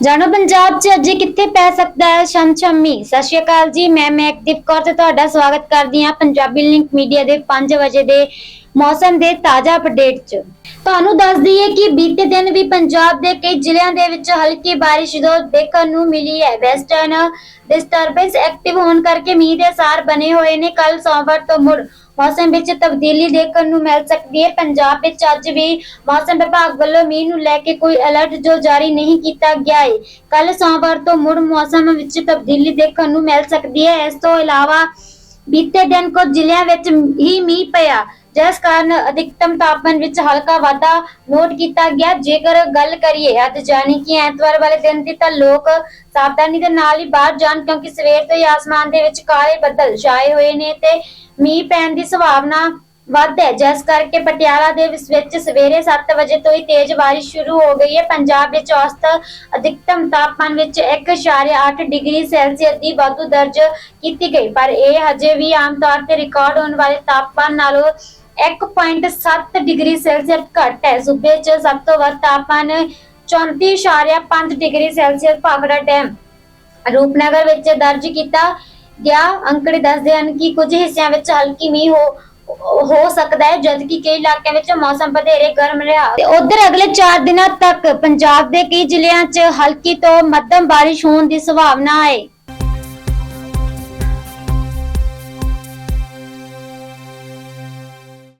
ਜਾਣੋ ਪੰਜਾਬ 'ਚ ਅੱਜ ਕਿੱਥੇ ਪੈ ਸਕਦਾ ਹੈ? ਸ਼ਮਸ਼ਮੀ ਸਤਿ ਸ਼੍ਰੀ ਅਕਾਲ ਜੀ, ਮੈਂ ਮਹਿਕਦੀਪ ਕੌਰ ਤੇ ਤੁਹਾਡਾ ਸਵਾਗਤ ਕਰਦੀ ਹਾਂ ਪੰਜਾਬੀ ਲਿੰਕ ਮੀਡੀਆ ਦੇ 5 ਵਜੇ ਦੇ ਮੌਸਮ ਦੇ ਤਾਜ਼ਾ ਅਪਡੇਟ 'ਚ। ਤੁਹਾਨੂੰ ਦੱਸ ਦਈਏ ਕਿ ਬੀਤੇ ਦਿਨ ਵੀ ਪੰਜਾਬ ਦੇ ਕਈ ਜ਼ਿਲ੍ਹਿਆਂ ਦੇ ਵਿੱਚ ਹਲਕੀ ਬਾਰਿਸ਼ ਦੋ ਦੇਖਣ ਨੂੰ ਮਿਲੀ ਹੈ। ਵੈਸਟਰਨ ਡਿਸਟਰਬੈਂਸ ਐਕਟਿਵ ਹੋਣ ਕਰਕੇ ਮੀਂਹ ਦੇ ਅਸਾਰ ਬਣੇ ਹੋਏ ਨੇ। ਕੱਲ ਸੋਮਵਾਰ ਤੋਂ ਮੁੜ ਮੌਸਮ ਵਿੱਚ ਤਬਦੀਲੀ ਦੇਖਣ ਨੂੰ ਮਿਲ ਸਕਦੀ ਹੈ। ਪੰਜਾਬ ਵਿੱਚ ਅੱਜ ਵੀ ਮੌਸਮ ਵਿਭਾਗ ਵੱਲੋਂ ਮੀਂਹ ਨੂੰ ਲੈ ਕੇ ਕੋਈ ਅਲਰਟ ਜੋ ਜਾਰੀ ਨਹੀਂ ਕੀਤਾ ਗਿਆ ਹੈ ਕੱਲ ਸੋਮਵਾਰ ਤੋਂ ਮੁੜ ਮੌਸਮ ਵਿੱਚ ਤਬਦੀਲੀ ਦੇਖਣ ਨੂੰ ਮਿਲ ਸਕਦੀ ਹੈ। ਇਸ ਤੋਂ ਇਲਾਵਾ ਬੀਤੇ ਦਿਨ ਕੁਝ ਜ਼ਿਲ੍ਹਿਆਂ ਵਿੱਚ ਹੀ ਮੀਂਹ ਪਿਆ। ਜਿਸ ਕਾਰਨ ਅਧਿਕਤਮ ਤਾਪਮਾਨ ਵਿੱਚ ਹਲਕਾ ਵਾਧਾ ਨੋਟ ਕੀਤਾ ਗਿਆ। ਜੇਕਰ ਗੱਲ ਕਰੀਏ ਅੱਜ ਜਾਨੀ ਕਿ ਐਤਵਾਰ ਵਾਲੇ ਦਿਨ ਦੀ ਤਾਂ ਲੋਕ ਸਾਵਧਾਨੀ ਦੇ ਨਾਲ ਹੀ ਬਾਹਰ ਜਾਣ ਕਿਉਂਕਿ ਸਵੇਰ ਤੋਂ ਹੀ ਆਸਮਾਨ ਦੇ ਵਿੱਚ ਕਾਲੇ ਬੱਦਲ ਛਾਏ ਹੋਏ ਨੇ ਤੇ ਮੀਂਹ ਪੈਣ ਦੀ ਸੰਭਾਵਨਾ ਵੱਧ ਹੈ। ਜਿਸ ਕਰਕੇ ਪਟਿਆਲਾ ਦੇ ਵਿਸ- ਵਿੱਚ ਸਵੇਰੇ 7 ਵਜੇ ਤੋਂ ਹੀ ਤੇਜ਼ ਬਾਰਿਸ਼ ਸ਼ੁਰੂ ਹੋ ਗਈ ਹੈ। ਪੰਜਾਬ ਵਿੱਚ ਔਸਤ ਅਧਿਕਤਮ ਤਾਪਮਾਨ ਵਿੱਚ 1.8 ਡਿਗਰੀ ਸੈਲਸੀਅਸ ਦੀ ਵਾਧੂ ਦਰਜ ਕੀਤੀ ਗਈ। ਪਰ ਇਹ ਹਜੇ ਵੀ ਆਮ ਤੌਰ ਤੇ ਰਿਕਾਰਡ ਹੋਣ ਵਾਲੇ ਤਾਪਮਾਨ ਨਾਲੋਂ 1.7 ਡਿਗਰੀ ਸੈਲਸੀਅਸ ਘੱਟ ਹੈ। ਸੂਬੇ 'ਚ ਸਭ ਤੋਂ ਵੱਧ ਤਾਪਮਾਨ 34.5 degree Celsius Bhakra dam Rupnagar ਵਿੱਚ ਦਰਜ ਕੀਤਾ ਗਿਆ। ਅੰਕੜੇ ਦੱਸਦੇ ਹਨ ਕਿ ਕੁਝ ਹਿੱਸਿਆਂ ਵਿੱਚ ਹਲਕੀ ਮੀਂਹ ਹੋ ਹੋ ਸਕਦਾ ਹੈ, ਜਦਕਿ ਕਈ ਇਲਾਕਿਆਂ ਵਿੱਚ ਮੌਸਮ ਵਧੇਰੇ ਗਰਮ ਰਿਹਾ। ਤੇ ਉਧਰ ਅਗਲੇ 4 ਦਿਨਾਂ ਤੱਕ ਪੰਜਾਬ ਦੇ ਕਈ ਜ਼ਿਲ੍ਹਿਆਂ 'ਚ ਹਲਕੀ ਤੋਂ ਮੱਧਮ ਬਾਰਿਸ਼ ਹੋਣ ਦੀ ਸੰਭਾਵਨਾ ਹੈ।